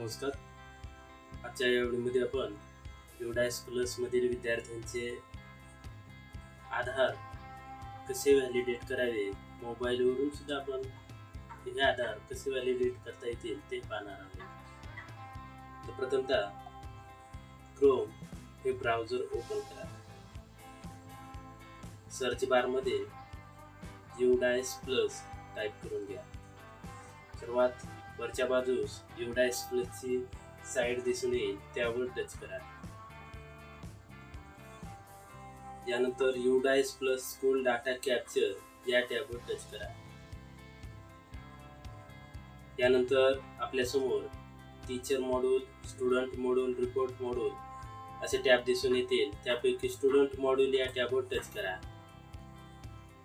नमस्कार आजच्या या व्हिडिओमध्ये आपण युडायस प्लसमधील विद्यार्थ्यांचे आधार कसे व्हॅलिडेट करावे? मोबाईलवरून सुद्धा आपण हे आधार कसे व्हॅलिडेट करता येतील ते पाहणार आहोत. तर प्रथमतः क्रोम हे ब्राउझर ओपन करा. सर्च बारमध्ये युडायस प्लस टाईप करून घ्या. सर्वात वरच्या बाजूस युडायस प्लसची साईड दिसून येईल त्यावर टच करा. यानंतर UDISE plus school data capture या टॅबवर टच करा. यानंतर आपल्यासमोर teacher module student module report module असे टॅब दिसून येतील. त्यापैकी स्टुडंट मॉड्यूल या टॅबवर टच करा.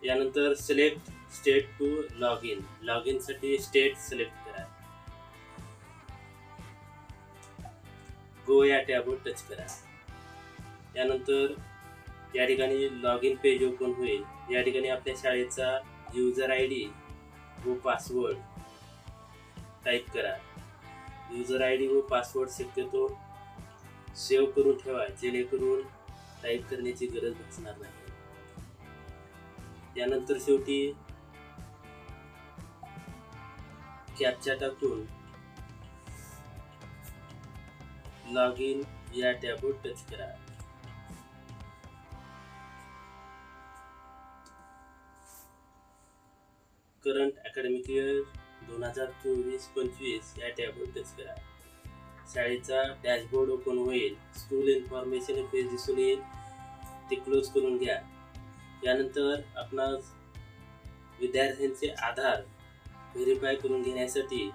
यानंतर select state to log in log इनसाठी state select करा. गो या टॅबवर टच करा. त्यानंतर या ठिकाणी लॉग इन पेज ओपन होईल. या ठिकाणी आपल्या शाळेचा युजर आय डी व पासवर्ड टाईप करा. युजर आय डी व पासवर्ड शक्यतो सेव्ह करून ठेवा जेणेकरून टाईप करण्याची गरज भासणार नाही. त्यानंतर शेवटी कॅपच्या टाकून लॉग इन या टॅबवर टच करा. करंट अकॅडमिक इयर दोन हजार चोवीस पंचवीस या टॅबवर टच करा. शाळेचा डॅशबोर्ड ओपन होईल. स्कूल इन्फॉर्मेशन पेज दिसून येईल. ते क्लोज करून घ्या. यानंतर आपणास विद्यार्थ्यांचे आधार व्हेरीफाय करून घेण्यासाठी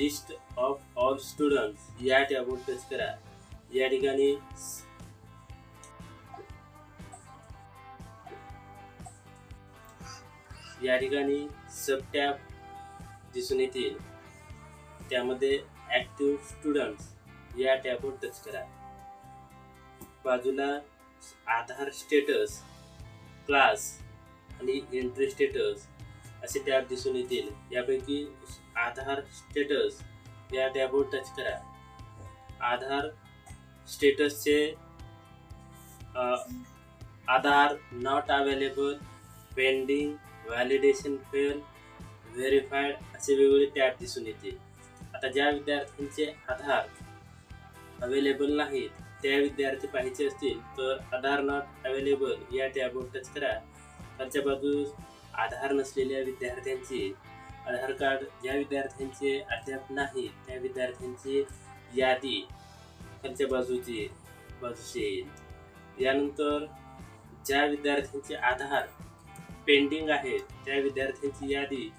लिस्ट ऑफ ऑल स्टुडंट्स या टॅबवर टच करा. या ठिकाणी या ठिकाणी सब टॅब दिसून येतील. त्यामध्ये ॲक्टिव्ह स्टुडंट्स या टॅबवर टच करा. बाजूला आधार स्टेटस क्लास आणि एंट्री स्टेटस असे टॅब दिसून येतील. यापैकी आधार स्टेटस या टॅबवर टच करा. Aadhaar स्टेटसचे Aadhaar not available pending validation fail verified असे वेगवेगळे टॅब दिसून येतील. आता ज्या विद्यार्थ्यांचे आधार अवेलेबल नाहीत त्या विद्यार्थी पाहिजे असतील तर आधार नॉट अवेलेबल या टॅबवर टच करा. खालच्या बाजूस आधार नसलेल्या विद्यार्थ्यांची आधार कार्ड ज्या विद्यार्थ्यांचे अद्याप नाही त्या विद्यार्थ्यांची यादी खालच्या बाजूची बाजूचे येईल. यानंतर ज्या विद्यार्थ्यांचे आधार पेंडिंग आहेत त्या विद्यार्थ्यांची यादी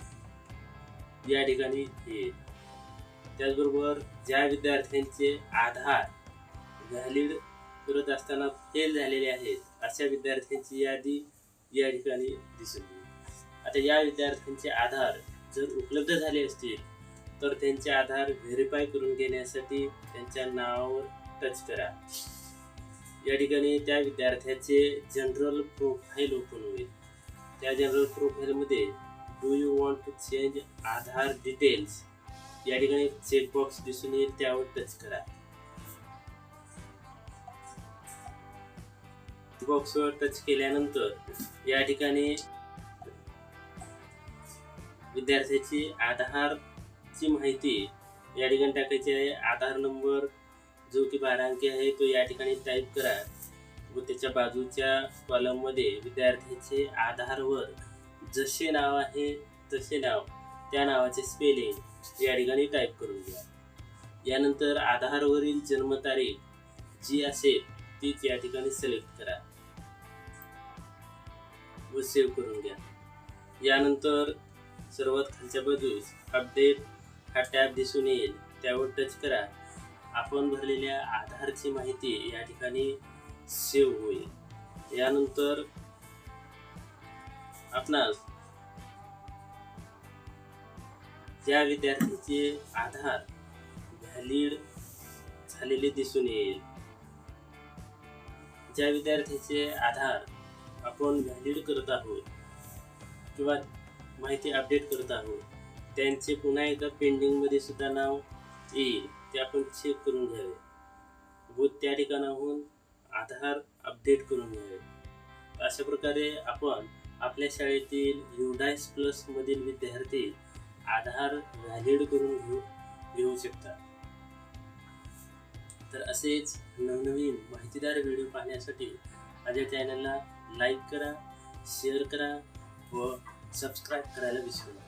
या ठिकाणी येईल. त्याचबरोबर ज्या विद्यार्थ्यांचे आधार व्हॅलिड करत असताना फेल झालेले आहेत अशा विद्यार्थ्यांची यादी या ठिकाणी दिसून येईल. आता या विद्यार्थ्यांचे आधार जर उपलब्ध झाले असतील तर त्यांचे आधार व्हेरीफाय करून घेण्यासाठी त्यांच्या नावावर टच करा. या ठिकाणी त्या विद्यार्थ्याचे जनरल प्रोफाईल ओपन होईल. त्या जनरल प्रोफाईलमध्ये do you want to change Aadhaar details या ठिकाणी चेकबॉक्स दिसून येईल त्यावर टच करा. बॉक्सवर टच केल्यानंतर या ठिकाणी विद्यार्थ्याची आधारची माहिती या ठिकाणी टाकायची आहे. आधार नंबर जो की बारा अंकी आहे तो या ठिकाणी टाईप करा. व त्याच्या बाजूच्या कॉलममध्ये विद्यार्थ्याचे आधारवर जसे नाव आहे तसे नाव त्या नावाचे स्पेलिंग या ठिकाणी टाईप करून घ्या. यानंतर आधारवरील जन्मतारीख जी असेल तीच या ठिकाणी सिलेक्ट करा. व सेव्ह करून घ्या. यानंतर सर्वात खालच्या बाजूस अपडेट हा टॅब दिसून येईल. त्यावर टच करा. आपण भरलेल्या आधारची माहिती या ठिकाणी सेव्ह होईल. यानंतर आपणास ज्या विद्यार्थ्यांचे आधार व्हॅलिड झालेले दिसून येईल. ज्या विद्यार्थ्याचे आधार आपण व्हॅलिड करत आहोत किंवा माहिती अपडेट करत आहोत. त्यांचे पुन्हा एकदा पेंडिंगमध्ये सुद्धा नाव येईल. ते आपण चेक करून घ्यावे. व त्या ठिकाणाहून आधार अपडेट करून घ्यावे. अशा प्रकारे आपण आपल्या शाळेतील युडायस प्लसमधील विद्यार्थी आधार व्हॅलिड करून घेऊ घेऊ शकतात. तर असेच नवनवीन माहितीदार व्हिडिओ पाहण्यासाठी माझ्या चॅनलला लाईक करा शेअर करा व सबस्क्राईब करायला विसरू नका.